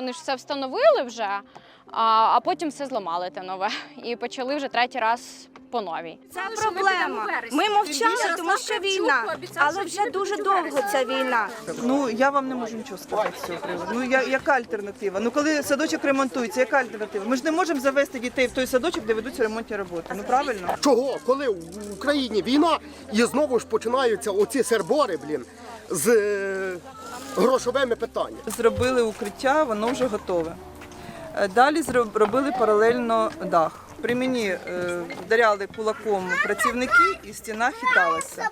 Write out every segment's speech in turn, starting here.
Вони ж все встановили вже, а, а потім все зламали те нове. І почали вже третій раз по новій. Це проблема. Ми мовчали, тому що війна. Але вже дуже довго ця війна. Ну я вам не можу нічого сказати з цього приводу. Ну я, яка альтернатива? Ну коли садочок ремонтується, яка альтернатива? Ми ж не можемо завести дітей в той садочок, де ведуться ремонтні роботи. Ну правильно? Чого? Коли в Україні війна і знову ж починаються оці сербори, блін, з е, грошовими питаннями. Зробили укриття, воно вже готове. Е, Далі зробили робили паралельно дах. При мені е, вдаряли кулаком працівники, і стіна хиталася.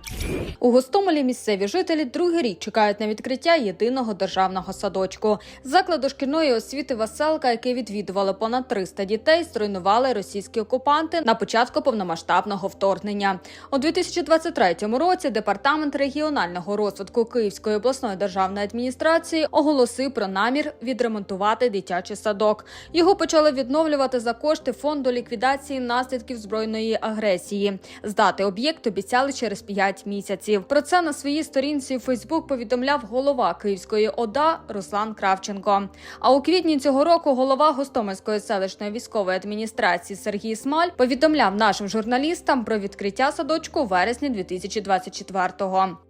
У Гостомелі місцеві жителі другий рік чекають на відкриття єдиного державного садочку. Заклад дошкільної освіти Веселка, який відвідували понад 300 дітей, зруйнували російські окупанти на початку повномасштабного вторгнення. У 2023 році департамент регіонального розвитку Київської обласної державної адміністрації оголосив про намір відремонтувати дитячий садок. Його почали відновлювати за кошти фонду ліквідації наслідків збройної агресії. Здати об'єкт обіцяли через 5 місяців. Про це на своїй сторінці у Фейсбук повідомляв голова Київської ОДА Руслан Кравченко. А у квітні цього року голова Гостомельської селищної військової адміністрації Сергій Смаль повідомляв нашим журналістам про відкриття садочку у вересні 2024-го.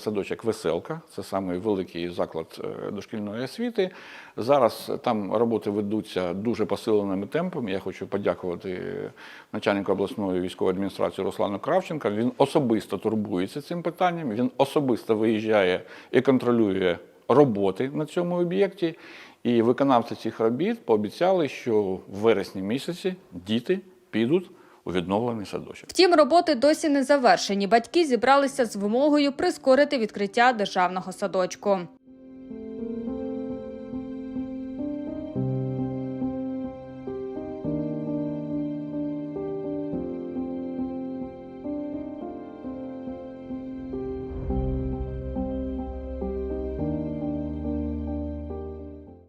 Садочок Веселка, це самий великий заклад е, дошкільної освіти. Зараз там роботи ведуться дуже посиленими темпами. Я хочу подякувати начальнику обласної військової адміністрації Руслану Кравченка. Він особисто турбується цим питанням. Він особисто виїжджає і контролює роботи на цьому об'єкті. І виконавці цих робіт пообіцяли, що в вересні місяці діти підуть у відновлений садочок. Втім, роботи досі не завершені. Батьки зібралися з вимогою прискорити відкриття державного садочку.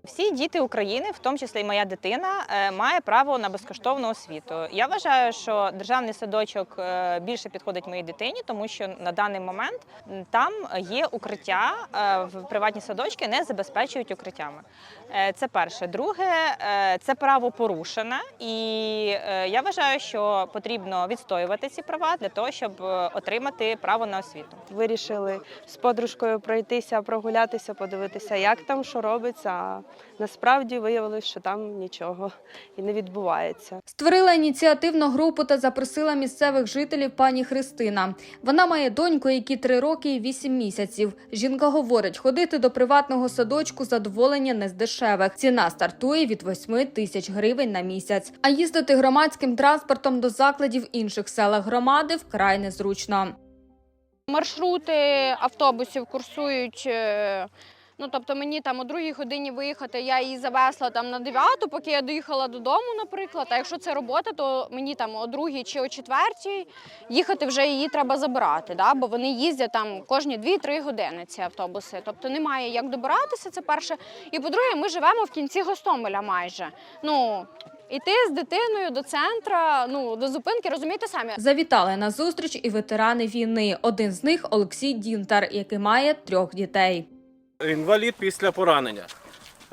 Всі діти України, в тому числі і моя дитина, е, має право на безкоштовну освіту. Я вважаю, що державний садочок е, більше підходить моїй дитині, тому що на даний момент там є укриття. е, В приватні садочки не забезпечують укриттями. Це перше. Друге, це право порушене, і я вважаю, що потрібно відстоювати ці права для того, щоб отримати право на освіту. Вирішили з подружкою пройтися, прогулятися, подивитися, як там що робиться. Насправді виявилось, що там нічого і не відбувається. Створила ініціативну групу та запросила місцевих жителів пані Христина. Вона має доньку, якій три роки і вісім місяців. Жінка говорить, ходити до приватного садочку задоволення не з дешевих. Ціна стартує від 8 тисяч гривень на місяць. А їздити громадським транспортом до закладів інших селах громади вкрай незручно. Маршрути автобусів курсують. Ну, тобто мені там о другій годині виїхати, я її завезла там на дев'яту, поки я доїхала додому, наприклад. А якщо це робота, то мені там о другій чи о четвертій їхати вже її треба забирати, да? бо вони їздять там кожні 2-3 години ці автобуси. Тобто немає як добиратися, це перше. І по-друге, ми живемо в кінці Гостомеля майже. Ну, іти з дитиною до центра, ну, до зупинки, розумієте самі. Завітали на зустріч і ветерани війни. Один з них Олексій Дінтар, який має трьох дітей. Інвалід після поранення.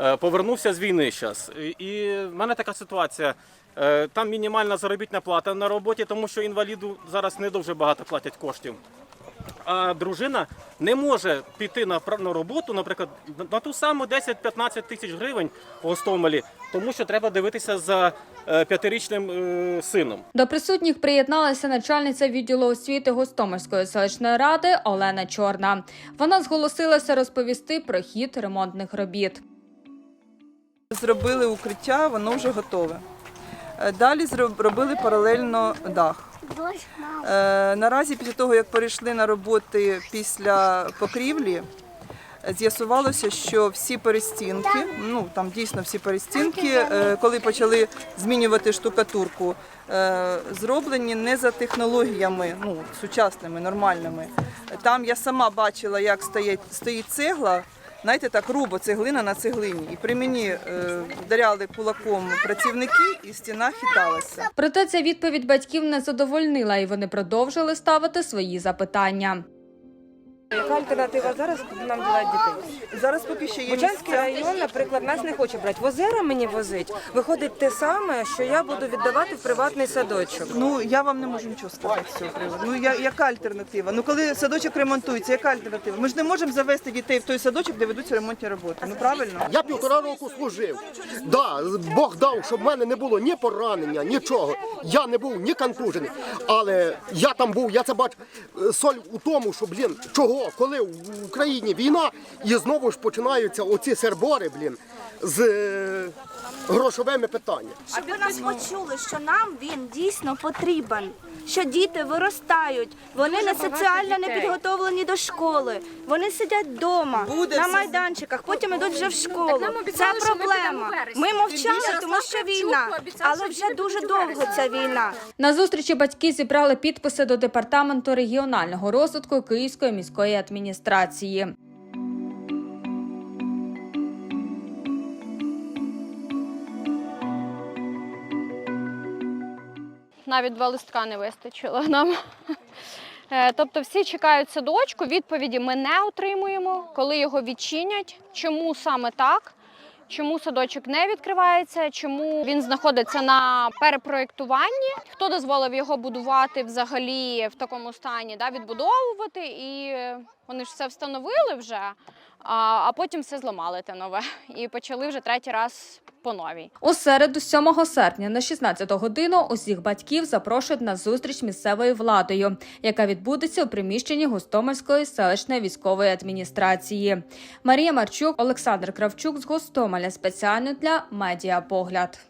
Е, Повернувся з війни зараз. І в мене така ситуація. Е, Там мінімальна заробітна плата на роботі, тому що інваліду зараз не дуже багато платять коштів. А дружина не може піти на на роботу, наприклад, на- ту саму 10-15 тисяч гривень по Гостомелі, тому що треба дивитися за е, п'ятирічним е, сином. До присутніх приєдналася начальниця відділу освіти Гостомельської селищної ради Олена Чорна. Вона зголосилася розповісти про хід ремонтних робіт. Зробили укриття, воно вже готове. Е, Далі зроб- робили паралельно дах. Е, Наразі, після того, як перейшли на роботи після покрівлі, з'ясувалося, що всі перестінки, ну там дійсно всі перестінки, е, коли почали змінювати штукатурку, зроблені не за технологіями ну, сучасними, нормальними. Там я сама бачила, як стоїть цегла. Знаєте, так грубо цеглина на цеглині. І при мені е, вдаряли кулаком працівники, і стіна хиталася. Проте ця відповідь батьків не задовольнила, і вони продовжили ставити свої запитання. Яка альтернатива зараз, куди нам дівати дітей? Зараз поки що є Бучанський місця. район, наприклад, нас не хоче брати. В озера мені возить. Виходить те саме, що я буду віддавати в приватний садочок. Ну я вам не можу нічого сказати з цього приводу. Ну я, яка альтернатива? Ну коли садочок ремонтується, яка альтернатива? Ми ж не можемо завести дітей в той садочок, де ведуться ремонтні роботи. Ну правильно? Я півтора року служив. Да, Бог дав, щоб в мене не було ні поранення, нічого. Я не був ні контужений. Але я там був, я це бачу. Е, Соль у тому, що, блін, чого, коли в Україні війна і знову ж починаються оці сербори, блін, з е, грошовими питаннями. Щоб ви нас почули, що нам він дійсно потрібен. Що діти виростають, вони не соціально не підготовлені до школи. Вони сидять вдома на майданчиках, потім йдуть вже в школу. Це проблема. Ми мовчали, тому що війна, але вже дуже довго ця війна. На зустрічі батьки зібрали підписи до департаменту регіонального розвитку Київської міської адміністрації. Навіть два листка не вистачило нам. Е, Тобто всі чекають садочку, відповіді ми не отримуємо, коли його відчинять, чому саме так, чому садочок не відкривається, чому він знаходиться на перепроєктуванні, хто дозволив його будувати взагалі в такому стані, да, відбудовувати, і вони ж все встановили вже, а, а потім все зламали те нове і почали вже третій раз по новій. У середу, 7 серпня на 16 годину усіх батьків запрошують на зустріч місцевою владою, яка відбудеться у приміщенні Гостомельської селищної військової адміністрації. Марія Марчук, Олександр Кравчук з Гостомеля спеціально для медіапогляд.